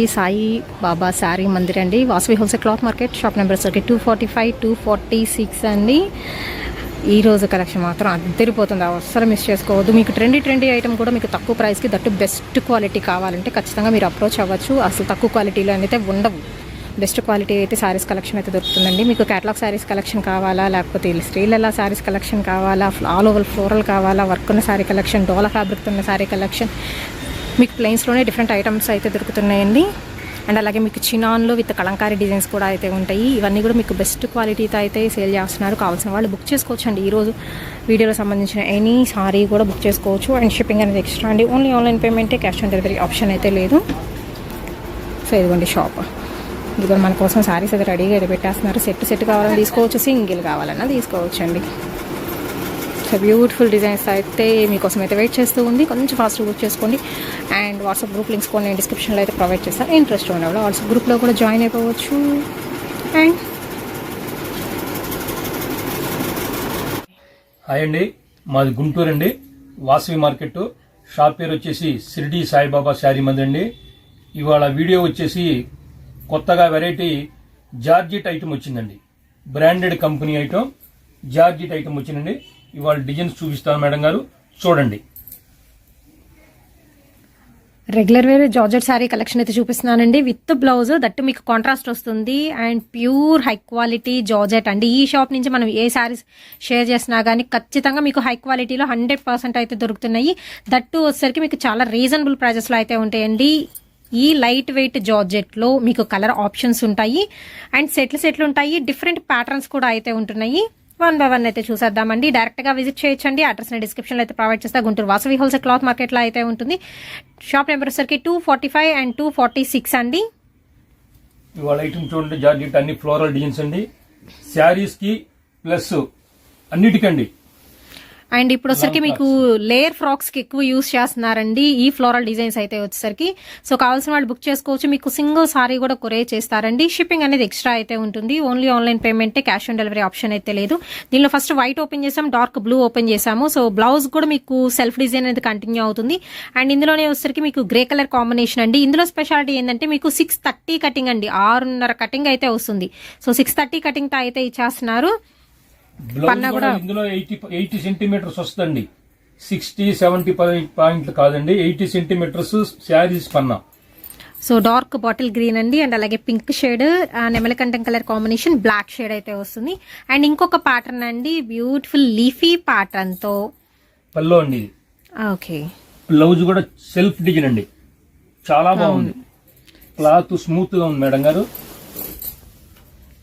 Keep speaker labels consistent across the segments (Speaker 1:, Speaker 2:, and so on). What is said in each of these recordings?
Speaker 1: ఈ సాయి బాబా శారీ మందిర్ అండి. Vasavi wholesale cloth market. Shop number వచ్చి two forty five two forty six అండి. ఈ రోజు కలెక్షన్ మాత్రం అద్దరిపోతుంది. అవసరం మిస్ చేసుకోవద్దు. మీకు ట్రెండీ ట్రెండీ ఐటమ్ కూడా మీకు తక్కువ ప్రైస్కి దట్టు బెస్ట్ క్వాలిటీ కావాలంటే ఖచ్చితంగా మీరు అప్రోచ్ అవ్వచ్చు. అసలు తక్కువ క్వాలిటీలో అయితే ఉండవు. బెస్ట్ క్వాలిటీ అయితే శారీస్ కలెక్షన్ అయితే దొరుకుతుందండి. మీకు క్యాటలాగ్ శారీస్ కలెక్షన్ కావాలా? లేకపోతే స్త్రీలలా శారీస్ కలెక్షన్ కావాలా? ఆల్ ఓవర్ ఫ్లోరల్ కావాలా? వర్క్ ఉన్న శారీ కలెక్షన్ డోలా ఫ్యాబ్రిక్ ఉన్న శారీ కలెక్షన్ మీకు ప్లెయిన్స్లోనే డిఫరెంట్ ఐటమ్స్ అయితే దొరుకుతున్నాయండి. అండ్ అలాగే మీకు చినాన్లో విత్ కలంకారీ డిజైన్స్ కూడా అయితే ఉంటాయి. ఇవన్నీ కూడా మీకు బెస్ట్ క్వాలిటీతో అయితే సేల్ చేస్తున్నారు. కావాల్సిన వాళ్ళు బుక్ చేసుకోవచ్చు అండి ఈరోజు వీడియోలో సంబంధించిన ఎనీ సారీ కూడా బుక్ చేసుకోవచ్చు. అండ్ షిప్పింగ్ అనేది ఎక్స్ట్రా అండి. ఓన్లీ ఆన్లైన్ పేమెంటే క్యాష్ ఆన్ డెలివరీ ఆప్షన్ అయితే లేదు. సో ఇదిగోండి షాప్ ఇదిగో మన కోసం సారీస్ అయితే రెడీగా అయితే పెట్టేస్తున్నారు. సెట్ సెట్ కావాలని తీసుకోవచ్చు. సింగిల్ కావాలన్నా తీసుకోవచ్చు అండి బ్యూటిఫుల్ డిజైన్స్ అయితే మీకోసం అయితే వెయిట్ చేస్తూ ఉంది. కొంచెం ఫాస్ట్గా బుక్ చేసుకోండి. అండ్ వాట్సాప్ గ్రూప్ లింక్స్ కూడా నేను డిస్క్రిప్షన్లో అయితే ప్రొవైడ్ చేస్తాను ఇంట్రెస్ట్ ఉన్నవాళ్ళు వాట్సాప్ గ్రూప్లో కూడా జాయిన్ అయిపోవచ్చు. అండ్
Speaker 2: హాయ్ అండి. మాది గుంటూరు అండి. వాసవి మార్కెట్. షాప్ పేరు వచ్చేసి షిరిడి సాయిబాబా శారీ మంది అండి. ఇవాళ వీడియో వచ్చేసి కొత్తగా వెరైటీ జార్జిట్ ఐటమ్ వచ్చిందండి. Branded company item georgette item వచ్చిందండి. ఇవాళ డిజైన్స్ చూపిస్తాను మేడం గారు. చూడండి.
Speaker 1: Regular wear georgette sari collection అయితే చూపిస్తున్నానండి. విత్ బ్లౌజ్ దట్టు మీకు కాంట్రాస్ట్ వస్తుంది. And pure high quality georgette అండి. ఈ షాప్ నుంచి మనం ఏ శారీస్ షేర్ చేసినా కానీ ఖచ్చితంగా మీకు హై క్వాలిటీలో హండ్రెడ్ పర్సెంట్ అయితే దొరుకుతున్నాయి. దట్టు వచ్చేసరికి మీకు చాలా రీజనబుల్ ప్రైజెస్లో అయితే ఉంటాయండి. ఈ లైట్ వెయిట్ జార్జెట్లో మీకు కలర్ ఆప్షన్స్ ఉంటాయి. అండ్ సెట్లు సెట్లు ఉంటాయి. డిఫరెంట్ ప్యాటర్న్స్ కూడా అయితే ఉంటున్నాయి. వన్ బై వన్ అయితే చూసేద్దామండి. డైరెక్ట్గా విజిట్ చేయొచ్చండి. అడ్రస్ని డిస్క్రిప్షన్ అయితే ప్రొవైడ్ చేస్తా. గుంటూరు వాసవి హోల్సేల్ క్లాత్ మార్కెట్లో అయితే ఉంటుంది. షాప్ నెంబర్ సరికి two forty five and two forty six అండి.
Speaker 2: ఇవాళ ఐటమ్ చూడండి జార్జెట్ అన్ని ఫ్లోరల్ డిజైన్స్ అండి. శారీస్కి ప్లస్ అన్నిటికండి.
Speaker 1: అండ్ ఇప్పుడు వచ్చరికి మీకు లేయర్ ఫ్రాక్స్కి ఎక్కువ యూస్ చేస్తున్నారండి ఈ ఫ్లోరల్ డిజైన్స్ అయితే వచ్చేసరికి. సో కావాల్సిన వాళ్ళు బుక్ చేసుకోవచ్చు. మీకు సింగిల్ సారీ కూడా కొరే చేస్తారండి. షిప్పింగ్ అనేది ఎక్స్ట్రా అయితే ఉంటుంది. ఓన్లీ ఆన్లైన్ పేమెంటే క్యాష్ ఆన్ డెలివరీ ఆప్షన్ అయితే లేదు. దీనిలో ఫస్ట్ వైట్ ఓపెన్ చేసాం డార్క్ బ్లూ ఓపెన్ చేసాము. సో బ్లౌజ్ కూడా మీకు సెల్ఫ్ డిజైన్ అనేది కంటిన్యూ అవుతుంది. అండ్ ఇందులోనే వచ్చేసరికి మీకు గ్రే కలర్ కాంబినేషన్ అండి. ఇందులో స్పెషాలిటీ ఏంటంటే మీకు సిక్స్ థర్టీ కటింగ్ అండి. ఆరున్నర కటింగ్ అయితే వస్తుంది. సో సిక్స్ థర్టీ కటింగ్తో అయితే ఇచ్చేస్తున్నారు. పన్నా
Speaker 2: కూడా ఇందులో ఎయిటీ ఎయిటీ సెంటీమీటర్స్ వస్తుందండి. సిక్స్టీ సెవెంటీ పాయింట్లు కాదండి. ఎయిటీ సెంటీమీటర్స్ శారీస్ పన్నా.
Speaker 1: సో డార్క్ బాటిల్ గ్రీన్ అండి అండ్ అలాగే పింక్ షేడ్ నెమలకంఠం కలర్ కాంబినేషన్ బ్లాక్ షేడ్ అయితే వస్తుంది. అండ్ ఇంకొక ప్యాటర్న్ అండి బ్యూటిఫుల్ లీఫీ ప్యాటర్న్తో
Speaker 2: పల్లో అండి
Speaker 1: ఓకే.
Speaker 2: బ్లౌజ్ కూడా సెల్ఫ్ డిజైన్ అండి. చాలా బాగుంది. క్లాత్ స్మూత్గా ఉంది మేడం గారు.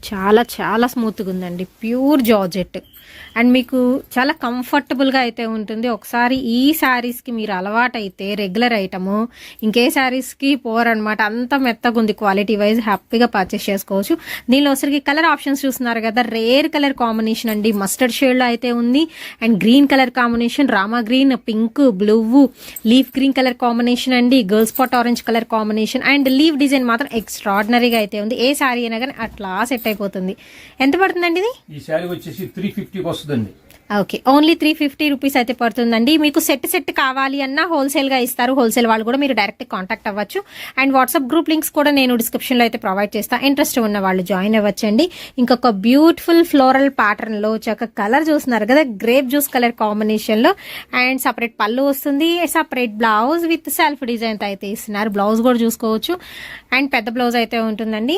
Speaker 1: చాలా చాలా స్మూత్గా ఉందండి. ప్యూర్ జార్జెట్ అండ్ మీకు చాలా కంఫర్టబుల్గా అయితే ఉంటుంది. ఒకసారి ఈ శారీస్కి మీరు అలవాటైతే రెగ్యులర్ ఐటము ఇంకే శారీస్కి పోరనమాట. అంత మెత్తగా ఉంది క్వాలిటీ వైజ్ హ్యాపీగా పర్చేస్ చేసుకోవచ్చు. దీనిలో వచ్చరికి కలర్ ఆప్షన్స్ చూస్తున్నారు కదా రేర్ కలర్ కాంబినేషన్ అండి. మస్టర్డ్ షేడ్లో అయితే ఉంది. And green colour combination Rama green pink blue leaf green colour combination అండి. Girls pot orange colour combination and leaf design మాత్రం ఎక్స్ట్రాడినరీగా అయితే ఉంది. ఏ శారీ అయినా కానీ అట్లా సెట్ అయిపోతుంది. ఎంత పడుతుందండి ఇది?
Speaker 2: ఈ శారీ వచ్చేసి త్రీ ఫిఫ్టీ వస్తుందండి.
Speaker 1: Okay only three fifty rupees అయితే పడుతుందండి. మీకు సెట్ సెట్ కావాలి అన్నా హోల్సేల్గా ఇస్తారు. హోల్సేల్ వాళ్ళు కూడా మీరు డైరెక్ట్ కాంటాక్ట్ అవ్వచ్చు. అండ్ వాట్సాప్ గ్రూప్ లింక్స్ కూడా నేను డిస్క్రిప్షన్లో అయితే ప్రొవైడ్ చేస్తాను ఇంట్రెస్ట్ ఉన్న వాళ్ళు జాయిన్ అవ్వచ్చండి. ఇంకొక బ్యూటిఫుల్ ఫ్లోరల్ ప్యాటర్న్లో చక్క కలర్ చూస్తున్నారు కదా గ్రేప్ జ్యూస్ కలర్ కాంబినేషన్లో అండ్ సపరేట్ పళ్ళు వస్తుంది. Separate blouse with self design అయితే ఇస్తున్నారు. బ్లౌజ్ కూడా చూసుకోవచ్చు. అండ్ పెద్ద బ్లౌజ్ అయితే ఉంటుందండి.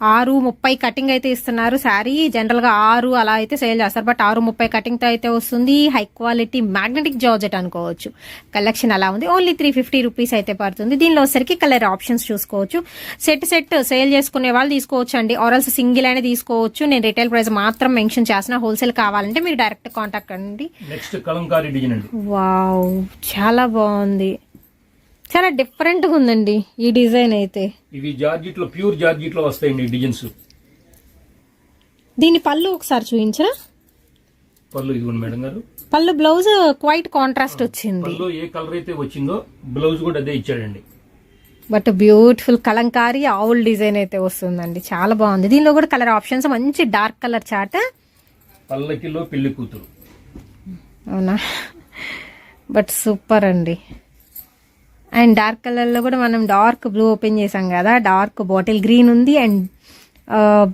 Speaker 1: ఆరు ముప్పై కటింగ్ అయితే ఇస్తున్నారు. శారీ జనరల్గా ఆరు అలా అయితే సేల్ చేస్తారు. బట్ ఆరు ముప్పై కటింగ్తో అయితే వస్తుంది. హై క్వాలిటీ మ్యాగ్నెటిక్ జార్జెట్ అనుకోవచ్చు. కలెక్షన్ అలా ఉంది. ఓన్లీ త్రీ ఫిఫ్టీ రూపీస్ అయితే పడుతుంది. దీనిలో వచ్చరికి కలర్ ఆప్షన్స్ చూసుకోవచ్చు. సెట్ సెట్ సేల్ చేసుకునే వాళ్ళు తీసుకోవచ్చు అండి ఆరల్స్ సింగిల్ అయినా తీసుకోవచ్చు. నేను రిటైల్ ప్రైస్ మాత్రం మెన్షన్ చేసిన హోల్సేల్ కావాలంటే మీరు డైరెక్ట్ కాంటాక్ట్ అండి. వావ్ చాలా బాగుంది. చాలా డిఫరెంట్గా ఉందండి ఈ డిజైన్ అయితే.
Speaker 2: ఇవి జార్జిట్లో ప్యూర్ జార్జిట్లో వస్తాయండి డిజైన్స్.
Speaker 1: దీని పళ్ళు ఒకసారి చూపించరా?
Speaker 2: పళ్ళు ఇదిగోండి మేడం గారు.
Speaker 1: పళ్ళు బ్లౌజ్ క్వైట్ కాంట్రాస్ట్ వచ్చింది.
Speaker 2: పళ్ళు ఏ కలర్ అయితే వచ్చిందో బ్లౌజ్ కూడా అదే ఇచ్చాడండి.
Speaker 1: బట్ బ్యూటిఫుల్ కలంకారీ ఆవుల్ డిజైన్ అయితే వస్తుందండి. చాలా బాగుంది. దీనిలో కూడా కలర్ ఆప్షన్స్ మంచి డార్క్ కలర్ చాట్
Speaker 2: పల్లకిలో పెళ్ళి కూతురు.
Speaker 1: అవునా? బట్ సూపర్ అండి. అండ్ డార్క్ కలర్లో కూడా మనం డార్క్ బ్లూ ఓపెన్ చేసాం కదా. డార్క్ బాటిల్ గ్రీన్ ఉంది అండ్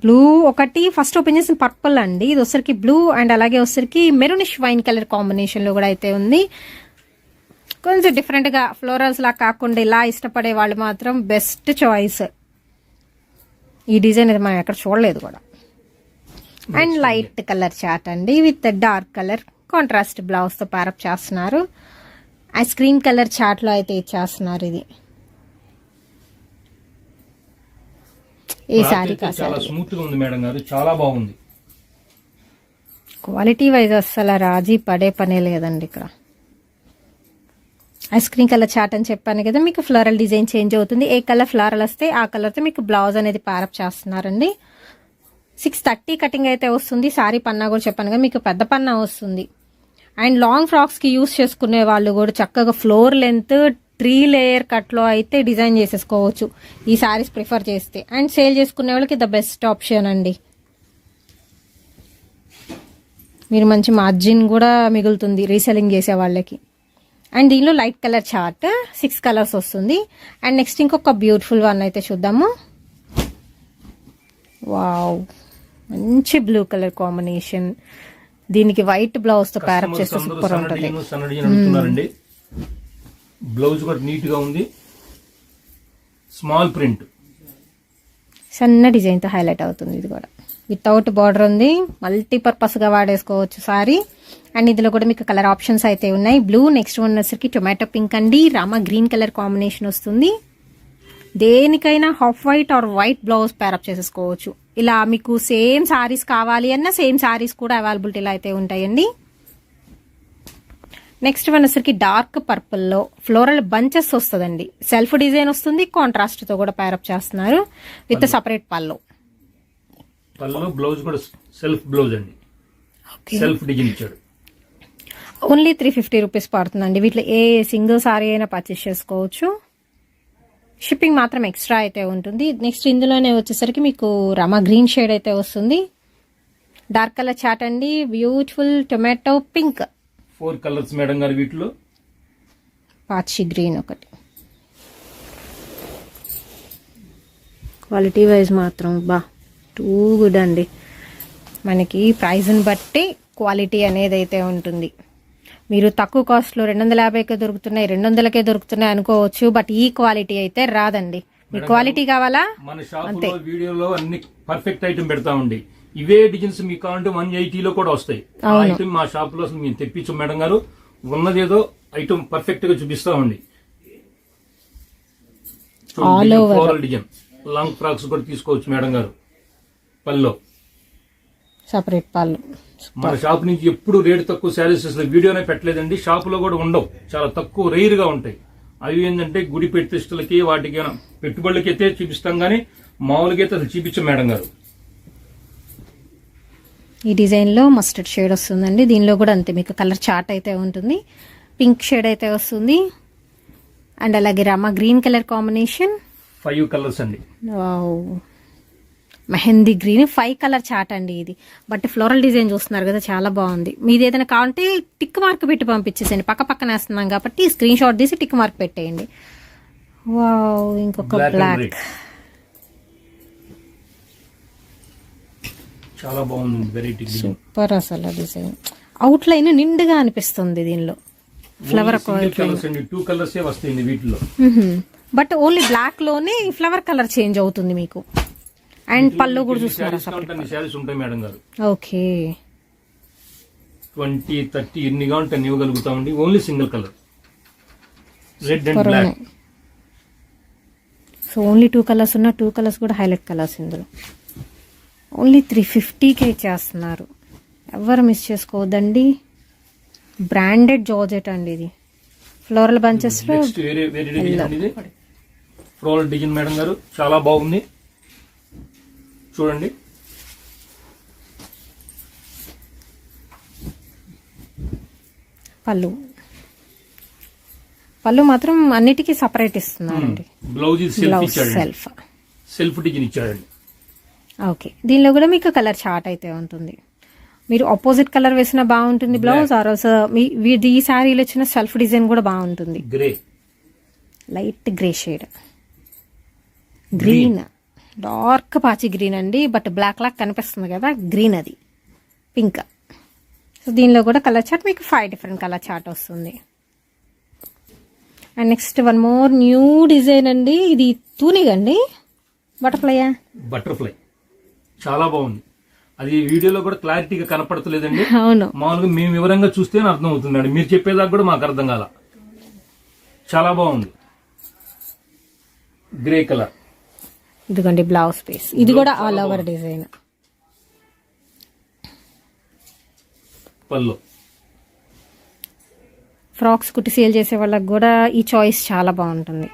Speaker 1: బ్లూ ఒకటి ఫస్ట్ ఓపెన్ చేసిన పర్పుల్ అండి. ఇది వచ్చరికి బ్లూ అండ్ అలాగే వచ్చరికి మెరూనిష్ వైన్ కలర్ కాంబినేషన్లో కూడా అయితే ఉంది. కొంచెం డిఫరెంట్గా ఫ్లోరల్స్ లా కాకుండా ఇలా ఇష్టపడే వాళ్ళు మాత్రం బెస్ట్ చాయిస్ ఈ డిజైన్ అయితే మనం ఎక్కడ చూడలేదు కూడా. అండ్. లైట్ కలర్ చాట్ అండి. విత్ డార్క్ కలర్ కాంట్రాస్ట్ బ్లౌజ్తో ప్యారప్ చేస్తున్నారు. ఐస్ క్రీమ్ కలర్ చాట్లో అయితే ఇచ్చేస్తున్నారు ఇది. ఈ
Speaker 2: అయితే చాలా స్మూత్గా ఉంది మేడం గారు చాలా బాగుంది.
Speaker 1: క్వాలిటీ వైజ్ అస్సలు రాజీ పడే పనే లేదండి ఇక్కడ. ఐస్ క్రీమ్ కలర్ చాట్ అని చెప్పాను కదా మీకు ఫ్లోరల్ డిజైన్ చేంజ్ అవుతుంది. ఏ కలర్ ఫ్లోరల్ వస్తే ఆ కలర్తో మీకు బ్లౌజ్ అనేది ప్యారప్ చేస్తున్నారండి. సిక్స్ థర్టీ కటింగ్ అయితే వస్తుంది. సారీ పన్నా కూడా చెప్పాను కదా మీకు పెద్ద పన్నా వస్తుంది. అండ్ లాంగ్ ఫ్రాక్స్కి యూస్ చేసుకునే వాళ్ళు కూడా చక్కగా ఫ్లోర్ లెంత్ త్రీ లేయర్ కట్లో అయితే డిజైన్ చేసేసుకోవచ్చు. ఈ సారీస్ ప్రిఫర్ చేస్తే. అండ్ సేల్ చేసుకునే వాళ్ళకి ద బెస్ట్ ఆప్షన్ అండి. మీరు మంచి మార్జిన్ కూడా మిగులుతుంది రీసెలింగ్ చేసే వాళ్ళకి. అండ్ దీనిలో light colour chart six colours వస్తుంది. అండ్ నెక్స్ట్ ఇంకొక బ్యూటిఫుల్ వన్ అయితే చూద్దాము. వావ్! మంచి బ్లూ కలర్ కాంబినేషన్. దీనికి వైట్ బ్లౌజ్తో ప్యారప్ చేస్తే సూపర్ ఉంటుంది.
Speaker 2: బ్లౌజ్ కూడా నీట్గా ఉంది. Small print.
Speaker 1: సన్న డిజైన్తో హైలైట్ అవుతుంది ఇది కూడా. వితౌట్ బార్డర్ ఉంది. మల్టీపర్పస్గా వాడేసుకోవచ్చు సారీ. అండ్ ఇందులో కూడా మీకు కలర్ ఆప్షన్స్ అయితే ఉన్నాయి. బ్లూ నెక్స్ట్ వన్ వచ్చరికి టొమాటో పింక్ అండి. రామ గ్రీన్ కలర్ కాంబినేషన్ వస్తుంది. దేనికైనా half white or white blouse pair up చేసేసుకోవచ్చు. ఇలా మీకు సేమ్ సారీస్ కావాలి అన్న సేమ్ సారీస్ కూడా అవైలబిలిటీలో అయితే ఉంటాయండి. నెక్స్ట్ వన్ వచ్చరికి డార్క్ పర్పుల్లో ఫ్లోరల్ బంచెస్ వస్తుందండి. సెల్ఫ్ డిజైన్ వస్తుంది కాంట్రాస్ట్తో కూడా ప్యారప్ చేస్తున్నారు విత్ సపరేట్ పళ్ళు.
Speaker 2: పళ్ళు. బ్లౌజ్ కూడా సెల్ఫ్ బ్లౌజ్ అండి. సెల్ఫ్ డిజైన్ ఇచ్చాడు.
Speaker 1: ఓన్లీ త్రీ ఫిఫ్టీ రూపీస్ పడుతుందండి. వీటిలో ఏ సింగిల్ సారీ అయినా పర్చేస్ చేసుకోవచ్చు. షిప్పింగ్ మాత్రం ఎక్స్ట్రా అయితే ఉంటుంది. నెక్స్ట్ ఇందులోనే వచ్చేసరికి మీకు రమా గ్రీన్ షేడ్ అయితే వస్తుంది. డార్క్ కలర్ చాట్ అండి. Beautiful tomato pink.
Speaker 2: Four colours madam గారు వీటిలో.
Speaker 1: పాచి గ్రీన్ ఒకటి. క్వాలిటీ వైజ్ మాత్రం బా టూ గుడ్ అండి. మనకి ప్రైజ్ని బట్టి క్వాలిటీ అనేది అయితే ఉంటుంది. మీరు తక్కువ కాస్ట్లో రెండు వందల యాభైకే దొరుకుతున్నాయి రెండు వందలకే దొరుకుతున్నాయి అనుకోవచ్చు బట్ ఈ క్వాలిటీ అయితే రాదండి. మీకు క్వాలిటీ కావాలా?
Speaker 2: మన షాపులో వీడియోలో అన్ని పర్ఫెక్ట్ ఐటమ్ పెడతామండి ఇవే డిజైన్స్ మీకు కావాలంటే వన్ ఎయిటీలో కూడా వస్తాయి. ఆ ఐటమ్ మా షాప్లో మేము తెప్పించు మేడం గారు. ఉన్నదేదో ఐటమ్ పర్ఫెక్ట్గా చూపిస్తామండి డిజైన్. లాంగ్ ఫ్రాక్స్ కూడా తీసుకోవచ్చు మేడం గారు. పల్లో.
Speaker 1: సపరేట్ పాలు.
Speaker 2: మన షాప్ నుంచి ఎప్పుడు రేటు తక్కువ శారీస్ అసలు వీడియోనే పెట్టలేదండి. షాప్లో కూడా ఉండవు. చాలా తక్కువ రేర్గా ఉంటాయి. అవి ఏంటంటే గుడి ప్రతిష్టలకి వాటికి పెట్టుబడులకి అయితే చూపిస్తాం కానీ మామూలుగా అయితే అసలు చూపించం మేడం గారు.
Speaker 1: ఈ డిజైన్లో మస్టర్డ్ షేడ్ వస్తుందండి. దీనిలో కూడా అంతే. మీకు కలర్ చార్ట్ అయితే ఉంటుంది. పింక్ షేడ్ అయితే వస్తుంది. అండ్ అలాగే Rama green colour combination.
Speaker 2: Five colours అండి.
Speaker 1: Mehndi green five colour chart అండి ఇది. బట్ ఫ్లోరల్ డిజైన్ చూస్తున్నారు కదా చాలా బాగుంది. మీది ఏదైనా కావాలంటే టిక్ మార్క్ పెట్టి పంపించేసేయండి. పక్క పక్కన వేస్తున్నాం కాబట్టి స్క్రీన్ షాట్ తీసి టిక్ మార్క్ పెట్టేయండి. వావ్ ఇంకొక
Speaker 2: బ్లాక్ చాలా బాగుంది వెరైటీ
Speaker 1: సూపర్ అసలు డిజైన్. అవుట్ లైన్ నిండుగా అనిపిస్తుంది దీనిలో. ఫ్లవర్
Speaker 2: కలర్స్ అండి. టూ కలర్స్ వస్తాయండి వీటిలో.
Speaker 1: బట్ ఓన్లీ బ్లాక్లోనే ఫ్లవర్ కలర్ చేంజ్ అవుతుంది మీకు. అండ్ పళ్ళు కూడా చూస్తున్నారు
Speaker 2: శారీస్ ఉంటాయి మేడం గారు.
Speaker 1: ఓకే.
Speaker 2: ట్వంటీ థర్టీ ఎన్ని కావాలంటే అన్ని ఇవ్వగలుగుతామండి. Only single colour red and black
Speaker 1: so only two colours ఉన్న టూ కలర్స్ కూడా హైలైట్ కలర్స్ ఇందులో. ఓన్లీ త్రీ ఫిఫ్టీకే చేస్తున్నారు. ఎవరు మిస్ చేసుకోవద్దండి? బ్రాండెడ్ జార్జెట్ అండి ఇది. ఫ్లోరల్ బంచెస్లో
Speaker 2: ఇది. ఫ్లోరల్ డిజైన్ మేడం గారు చాలా బాగుంది. చూడండి.
Speaker 1: పళ్ళు. పళ్ళు మాత్రం అన్నిటికీ సపరేట్ ఇస్తున్నారండి.
Speaker 2: Blouse self
Speaker 1: self
Speaker 2: self design ఇచ్చాడండి.
Speaker 1: ఓకే. దీనిలో కూడా మీకు కలర్ చార్ట్ అయితే ఉంటుంది. మీరు ఆపోజిట్ కలర్ వేసినా బాగుంటుంది బ్లౌజ్ ఆర్ ఆల్సో మీ ఈ శారీలో వచ్చిన సెల్ఫ్ డిజైన్ కూడా బాగుంటుంది.
Speaker 2: Grey
Speaker 1: light grey shade green dark పాచి గ్రీన్ అండి బట్ బ్లాక్ లాక్ కనిపిస్తుంది కదా గ్రీన్ అది. పింక్. సో దీనిలో కూడా కలర్ చార్ట్ మీకు ఫైవ్ డిఫరెంట్ కలర్ చార్ట్ వస్తుంది. And next one more new design అండి ఇది తూనిగండి బటర్ఫ్లైయా
Speaker 2: బటర్ఫ్లై చాలా బాగుంది. అది వీడియోలో కూడా క్లారిటీగా కనపడతలేదండి.
Speaker 1: అవును.
Speaker 2: మామూలుగా మేము వివరంగా చూస్తేనే అర్థం అవుతుందండి మీరు చెప్పేదాకా కూడా మాకు అర్థం కాల. చాలా బాగుంది. Grey colour.
Speaker 1: ఇదిగోండి బ్లౌజ్ పీస్. ఇది కూడా ఆల్ ఓవర్ డిజైన్
Speaker 2: పళ్ళు.
Speaker 1: ఫ్రాక్స్ కుట్టి సేల్ చేసే వాళ్ళకి కూడా ఈ చాయిస్ చాలా బాగుంటుంది.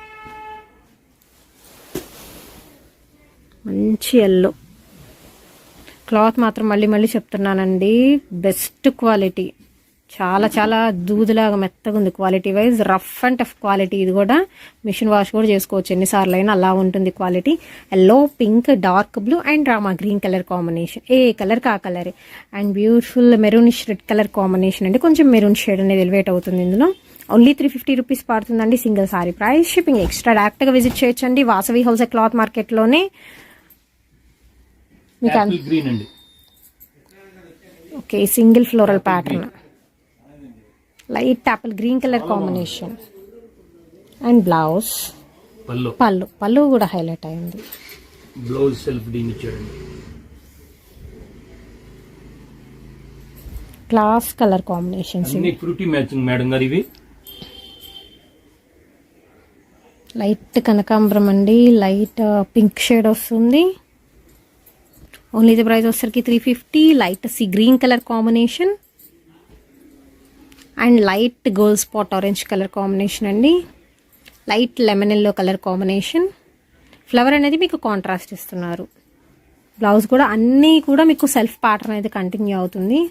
Speaker 1: మంచి ఎల్లో క్లాత్ మాత్రం మళ్ళీ మళ్ళీ చెప్తున్నానండి బెస్ట్ క్వాలిటీ చాలా చాలా దూదులాగా మెత్తగా ఉంది. Quality wise rough and tough quality ఇది కూడా మిషన్ వాష్ కూడా చేసుకోవచ్చు. ఎన్నిసార్లు అయినా అలా ఉంటుంది quality yellow pink dark blue and Rama green colour combination ఏ కలర్ కా colour and beautiful maroonish red colour combination అండి. కొంచెం మెరూన్ షేడ్ అనేది ఎలివేట్ అవుతుంది ఇందులో. ఓన్లీ త్రీ ఫిఫ్టీ రూపీస్ పడుతుందండి. Single sari price shipping extra డైరెక్ట్గా విజిట్ చేయొచ్చండి. వాసవి హోల్సేల్ క్లాత్ మార్కెట్లోనే మీకు okay single floral pattern light apple green colour combination. And blouse.
Speaker 2: పళ్ళు.
Speaker 1: పళ్ళు. పళ్ళు కూడా హైలైట్ అయింది.
Speaker 2: బ్లౌజ్ సెల్ఫ్ డీన్ ఇచ్చాడండి.
Speaker 1: క్లాస్ కలర్ కాంబినేషన్స్
Speaker 2: అన్ని ఫ్రూటీ మ్యాచింగ్ మేడం గారు ఇవి.
Speaker 1: లైట్ కనకాంబరం అండి. లైట్ పింక్ షేడ్ వస్తుంది. ఓన్లీ ఇది ప్రైస్ వచ్చేసరికి three fifty light sea green colour combination. And light gold spot orange colour combination అండి. Light lemon yellow colour combination. Flower అనేది మీకు కాంట్రాస్ట్ ఇస్తున్నారు. బ్లౌజ్ కూడా అన్నీ కూడా మీకు సెల్ఫ్ ప్యాటర్న్ అయితే కంటిన్యూ అవుతుంది.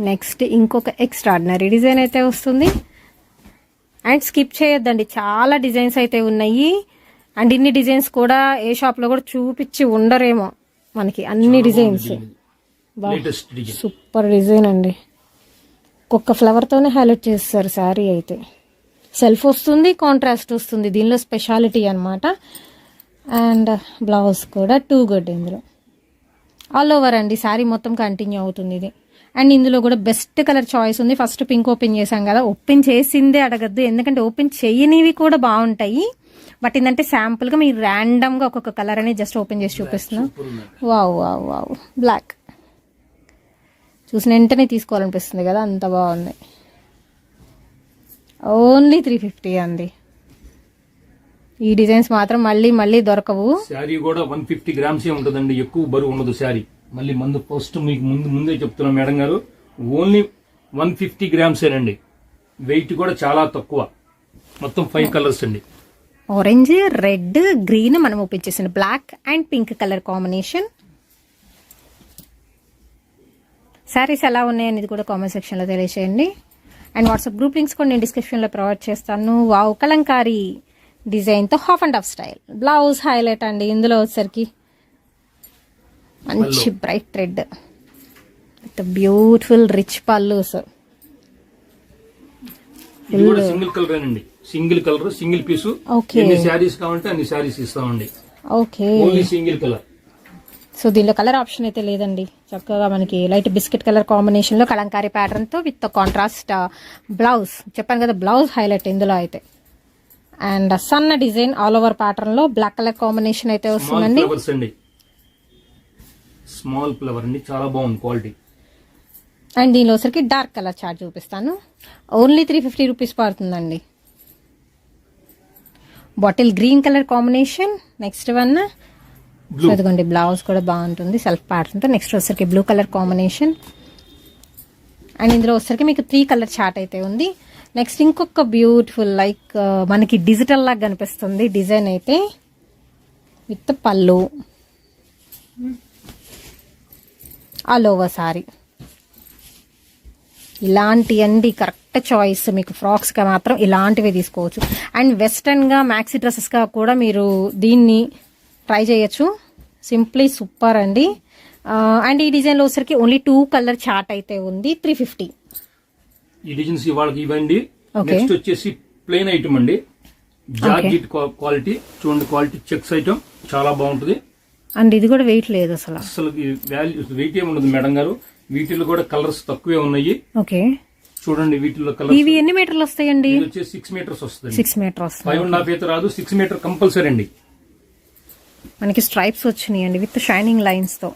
Speaker 1: నెక్స్ట్ ఇంకొక ఎక్స్ట్రాడినరీ డిజైన్ అయితే వస్తుంది. అండ్ స్కిప్ చేయొద్దండి. చాలా డిజైన్స్ అయితే ఉన్నాయి. అండ్ ఇన్ని డిజైన్స్ కూడా ఏ షాప్లో కూడా చూపించి ఉండరేమో మనకి అన్ని డిజైన్స్. సూపర్ డిజైన్ అండి. ఒక్కొక్క ఫ్లవర్తోనే హైలైట్ చేస్తారు శారీ అయితే. సెల్ఫ్ వస్తుంది కాంట్రాస్ట్ వస్తుంది. దీనిలో స్పెషాలిటీ అన్నమాట. అండ్ బ్లౌజ్ కూడా టూ గుడ్ ఇందులో. ఆల్ ఓవర్ అండి శారీ మొత్తం కంటిన్యూ అవుతుంది ఇది. అండ్ ఇందులో కూడా బెస్ట్ కలర్ చాయిస్ ఉంది. ఫస్ట్ పింక్ ఓపెన్ చేశాం కదా ఓపెన్ చేసిందే అడగద్దు. ఎందుకంటే ఓపెన్ చేయనివి కూడా బాగుంటాయి. బట్ ఏంటంటే శాంపుల్గా మీరు ర్యాండమ్గా ఒక్కొక్క కలర్ అనేది జస్ట్ ఓపెన్ చేసి చూపిస్తున్నాం. వావ్ వావ్ వావ్ బ్లాక్ చూసిన వెంటనే తీసుకోవాలనిపిస్తుంది కదా అంత బాగుంది. ఓన్లీ త్రీ ఫిఫ్టీ అండి. ఈ డిజైన్స్ మాత్రం మళ్ళీ మళ్ళీ దొరకవు.
Speaker 2: శారీ కూడా వన్ ఫిఫ్టీ గ్రామ్స్ ఏ ఉంటుందండి. ఎక్కువ బరువు ఉండదు శారీ. మళ్ళీ మందు ఫస్ట్ మీకు ముందు ముందే చెప్తున్నాం మేడం గారు. ఓన్లీ వన్ ఫిఫ్టీ గ్రామ్స్ ఏనండి వెయిట్ కూడా చాలా తక్కువ. మొత్తం ఫైవ్ కలర్స్ అండి.
Speaker 1: ఆరెంజ్ రెడ్ గ్రీన్ మనం ఓపెన్ చేసిన black and pink colour combination saris ఎలా ఉన్నాయి అనేది కూడా కామెంట్ సెక్షన్లో తెలియజేయండి. అండ్ వాట్సాప్ గ్రూప్ లింక్స్ కూడా నేను డిస్క్రిప్షన్లో ప్రొవైడ్ చేస్తాను. వావ్ కలంకారీ డిజైన్తో half and half style blouse highlight అండి. ఇందులో వచ్చేసరికి మంచి bright red with beautiful rich pallus
Speaker 2: single colour అండి. Single colour single piece. ఎన్ని శారీస్ కావాలంటే అన్ని శారీస్ ఇస్తామండి.
Speaker 1: Okay
Speaker 2: only single colour
Speaker 1: so దీనిలో కలర్ ఆప్షన్ అయితే లేదండి. చక్కగా మనకి లైట్ బిస్కెట్ కలర్ కాంబినేషన్లో కలంకారీ ప్యాటర్న్తో విత్ కాంట్రాస్ట్ బ్లౌజ్ చెప్పాను కదా బ్లౌజ్ హైలైట్ ఇందులో అయితే. అండ్ సన్న డిజైన్ ఆల్ ఓవర్ ప్యాటర్న్లో బ్లాక్ కలర్ కాంబినేషన్ అయితే వస్తుందండి.
Speaker 2: స్మాల్ ఫ్లవర్ అండి. చాలా బాగుంది క్వాలిటీ
Speaker 1: అండ్ దీనిలో డార్క్ కలర్ చార్ట్ చూపిస్తాను. ఓన్లీ త్రీ ఫిఫ్టీ రూపీస్ పడుతుందండి. Bottle green colour combination. Next one so ఇదిగోండి బ్లౌజ్ కూడా బాగుంటుంది సెల్ఫ్ ప్యాటర్న్తో నెక్స్ట్ వచ్చరికి బ్లూ కలర్ కాంబినేషన్ అండ్ ఇందులో వచ్చరికి మీకు త్రీ కలర్ చార్ట్ అయితే ఉంది. నెక్స్ట్ ఇంకొక బ్యూటిఫుల్ లైక్ uh, మనకి డిజిటల్ లాగా కనిపిస్తుంది డిజైన్ అయితే. విత్ పళ్ళు. ఆల్ ఓవర్ సారీ ఇలాంటి అండి కరెక్ట్ చాయిస్ మీకు ఫ్రాక్స్గా మాత్రం ఇలాంటివే తీసుకోవచ్చు. అండ్ వెస్ట్రన్గా మ్యాక్సీ డ్రెస్సెస్గా కూడా మీరు దీన్ని ట్రై చేయొచ్చు. సింప్లీ సూపర్ అండి. అండ్ ఈ డిజైన్లో వచ్చరికి ఓన్లీ టూ కలర్ చార్ట్ అయితే ఉంది త్రీ ఫిఫ్టీ
Speaker 2: ఈ డిజైన్స్ ఇవాళకి ఇవ్వండి. నెక్స్ట్ వచ్చేసి ప్లెయిన్ ఐటమ్ అండి. జార్జిట్ క్వాలిటీ చూడండి క్వాలిటీ చెక్స్ ఐటమ్ చాలా బాగుంటుంది.
Speaker 1: అండ్ ఇది కూడా వెయిట్ లేదు అసలు.
Speaker 2: అసలు వాల్యూ వెయిట్ ఏమి ఉండదు మేడం గారు. వీటిలో కూడా కలర్స్ తక్కువే ఉన్నాయి.
Speaker 1: ఓకే
Speaker 2: చూడండి వీటిలో కలర్స్
Speaker 1: ఇవి ఎన్ని మీటర్లు వస్తాయండి?
Speaker 2: వచ్చేసి సిక్స్ మీటర్స్ వస్తుంది.
Speaker 1: Six metre
Speaker 2: five and half అయితే రాదు. సిక్స్ మీటర్ కంపల్సరీ అండి.
Speaker 1: మనకి స్ట్రైప్స్ వచ్చినాయండి విత్ షైనింగ్ లైన్స్తో.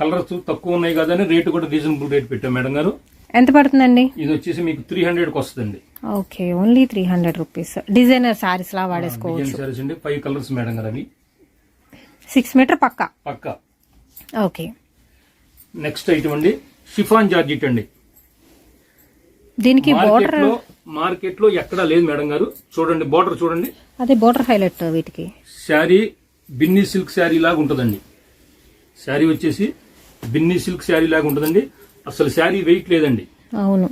Speaker 2: కలర్స్ తక్కువ ఉన్నాయి కదా రేటు కూడా రీజనబుల్ రేట్ పెట్టాం మేడం గారు.
Speaker 1: ఎంత పడుతుందండి?
Speaker 2: ఇది వచ్చేసి మీకు త్రీ హండ్రెడ్కి వస్తుందండి.
Speaker 1: Okay only three hundred rupees designer saris లా వాడేసుకోవచ్చు.
Speaker 2: అండి ఫైవ్ కలర్స్ మేడం గారు అవి.
Speaker 1: సిక్స్ మీటర్ పక్కా?
Speaker 2: పక్క.
Speaker 1: ఓకే.
Speaker 2: నెక్స్ట్ ఐటమ్ అండి షిఫాన్ జార్జిట్ అండి.
Speaker 1: దీనికి బోర్డర్
Speaker 2: మార్కెట్లో ఎక్కడా లేదు మేడం గారు. చూడండి బార్డర్ చూడండి.
Speaker 1: అదే బోర్డర్ హైలైట్ వీటికి.
Speaker 2: శారీ బిన్నీ సిల్క్ శారీ లాగా ఉంటుందండి. శారీ వచ్చేసి బిన్నీ సిల్క్ శారీ లాగా ఉంటుందండి. అసలు శారీ వెయిట్ లేదండి.
Speaker 1: అవును.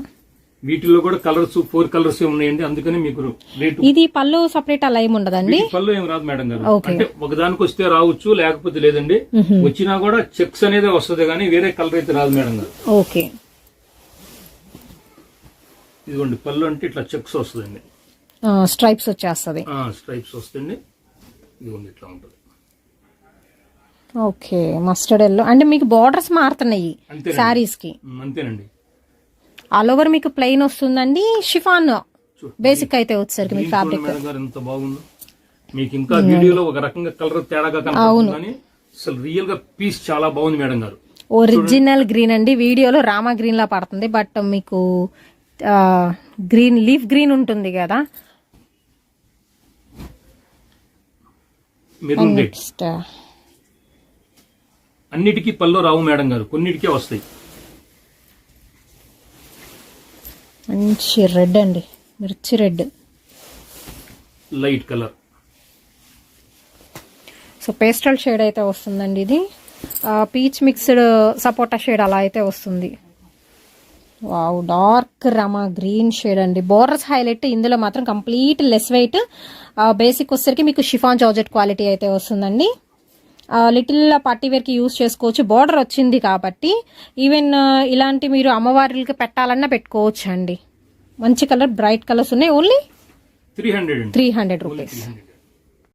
Speaker 2: వీటిల్లో కూడా కలర్స్ ఫోర్ కలర్స్ ఉన్నాయండి. అందుకని మీకు రేటు
Speaker 1: ఇది పళ్ళు సపరేట్ అలా ఏమి ఉండదండి?
Speaker 2: పళ్ళు ఏం రాదు మేడం గారు. అంటే ఒకదానికి వస్తే రావచ్చు లేకపోతే లేదండి. వచ్చినా కూడా చెక్స్ అనేది వస్తుంది కానీ వేరే కలర్ అయితే రాదు మేడం గారు.
Speaker 1: ఓకే.
Speaker 2: ఇదిగోండి పళ్ళు అంటే ఇట్లా చెక్స్ వస్తుందండి.
Speaker 1: స్ట్రైప్స్ వచ్చేస్తుంది.
Speaker 2: స్ట్రైప్స్ వస్తుంది ఇదిగోండి ఇట్లా ఉంటుంది.
Speaker 1: ఓకే మస్టర్డ్ ఎల్లో అంటే మీకు బార్డర్స్ మారుతున్నాయి.
Speaker 2: శారీస్కి అంతేనండి.
Speaker 1: ఆల్ ఓవర్ మీకు ప్లెయిన్ వస్తుందండి షిఫాన్ బేసిక్ అయితే వచ్చేసరికి మీకు
Speaker 2: దీంట్లో
Speaker 1: ఫ్యాబ్రిక్
Speaker 2: ఎంత బాగుందో. మీకు ఇంకా వీడియోలో ఒక రకంగా కలర్ తేడాగా కనపడుతుంది కానీ అసలు రియల్గా పీస్ చాలా బాగుంది మేడం గారు.
Speaker 1: ఒరిజినల్ గ్రీన్ అండి. వీడియోలో రామా గ్రీన్ లా పడుతుంది బట్ మీకు గ్రీన్ లీఫ్ గ్రీన్ ఉంటుంది కదా.
Speaker 2: మెరూన్ రెడ్ అన్నిటికీ పళ్ళు రావు మేడం గారు కొన్నిటికే వస్తాయి.
Speaker 1: మంచి రెడ్ అండి మిర్చి red.
Speaker 2: Light colour.
Speaker 1: So pastel shade అయితే వస్తుందండి ఇది. పీచ్ మిక్స్డ్ సపోటా షేడ్ అలా అయితే వస్తుంది. వావ్ డార్క్ రమా గ్రీన్ షేడ్ అండి. బోర్డర్స్ హైలైట్ ఇందులో మాత్రం కంప్లీట్ లెస్ వెయిట్. బేసిక్ వచ్చేసరికి మీకు షిఫాన్ జార్జెట్ క్వాలిటీ అయితే వస్తుందండి. లిటిల్ పార్టీ వేర్కి యూస్ చేసుకోవచ్చు. బార్డర్ వచ్చింది కాబట్టి ఈవెన్ ఇలాంటి మీరు అమ్మవారికి పెట్టాలన్నా పెట్టుకోవచ్చు అండి మంచి కలర్ బ్రైట్ కలర్స్ ఉన్నాయి. Only
Speaker 2: three hundred
Speaker 1: three hundred rupees.